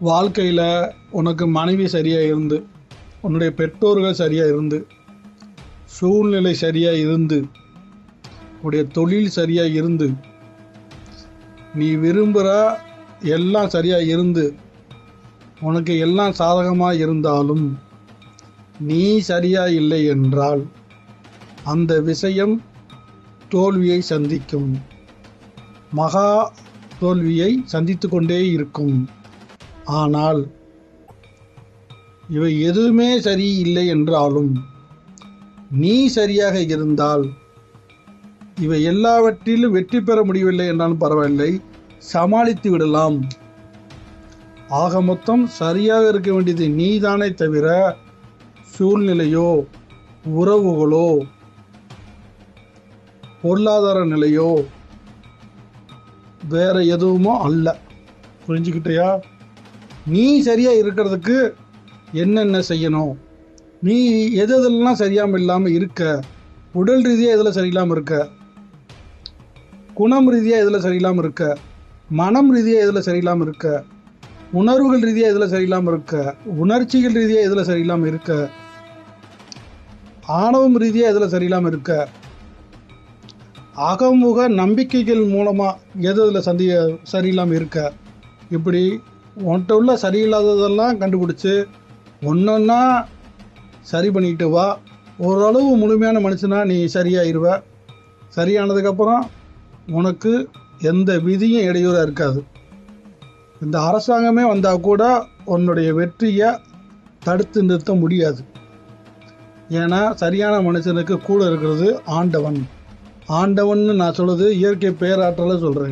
வாழ்க்கையில் உனக்கு மனைவி சரியாக இருந்து உன்னுடைய பெற்றோர்கள் சரியாக இருந்து சூழ்நிலை சரியாக இருந்து உன்னுடைய தொழில் சரியாக இருந்து நீ விரும்புகிற எல்லாம் சரியாக இருந்து உனக்கு எல்லாம் சாதகமாக இருந்தாலும் நீ சரியாக இல்லை என்றால் அந்த விஷயம் தோல்வியை சந்திக்கும். மகா தோல்வியை சந்தித்து கொண்டே இருக்கும். ஆனால் இவை எதுவுமே சரியில்லை என்றாலும் நீ சரியாக இருந்தால் இவை எல்லாவற்றிலும் வெற்றி பெற முடியவில்லை என்றாலும் பரவாயில்லை சமாளித்து விடலாம். ஆக மொத்தம் சரியாக இருக்க வேண்டியது நீதானே தவிர சூழ்நிலையோ உறவுகளோ பொருளாதார நிலையோ வேற எதுவுமோ அல்ல. புரிஞ்சுக்கிட்டயா? நீ சரியா இருக்கிறதுக்கு என்னென்ன செய்யணும்? நீ எது எதெல்லாம் சரியாமல் இல்லாமல் இருக்க? உடல் ரீதியாக எதில் சரியில்லாமல் இருக்க? குணம் ரீதியாக எதில் சரியில்லாமல் இருக்க? மனம் ரீதியாக எதில் சரியில்லாமல் இருக்க? உணர்வுகள் ரீதியாக எதில் சரியில்லாமல் இருக்க? உணர்ச்சிகள் ரீதியாக எதில் சரியில்லாமல் இருக்க? ஆணவம் ரீதியாக எதில் சரியில்லாமல் இருக்க? அகமுக நம்பிக்கைகள் மூலமாக எது அதில் சந்தி சரியில்லாமல் இருக்க? இப்படி உன்கிட்ட உள்ள சரியில்லாததெல்லாம் கண்டுபிடிச்சி ஒன்றொன்னா சரி பண்ணிக்கிட்டு வா. ஓரளவு முழுமையான மனுஷனா நீ சரியாயிருவ. சரியானதுக்கப்புறம் உனக்கு எந்த விதியும் இடையூறாக இருக்காது. இந்த அரசாங்கமே வந்தால் கூட உன்னுடைய வெற்றியை தடுத்து நிறுத்த முடியாது. ஏன்னா சரியான மனுஷனுக்கு கூட இருக்கிறது ஆண்டவன். ஆண்டவன் நான் சொல்கிறது இயற்கை பேராற்றலை சொல்கிறேன்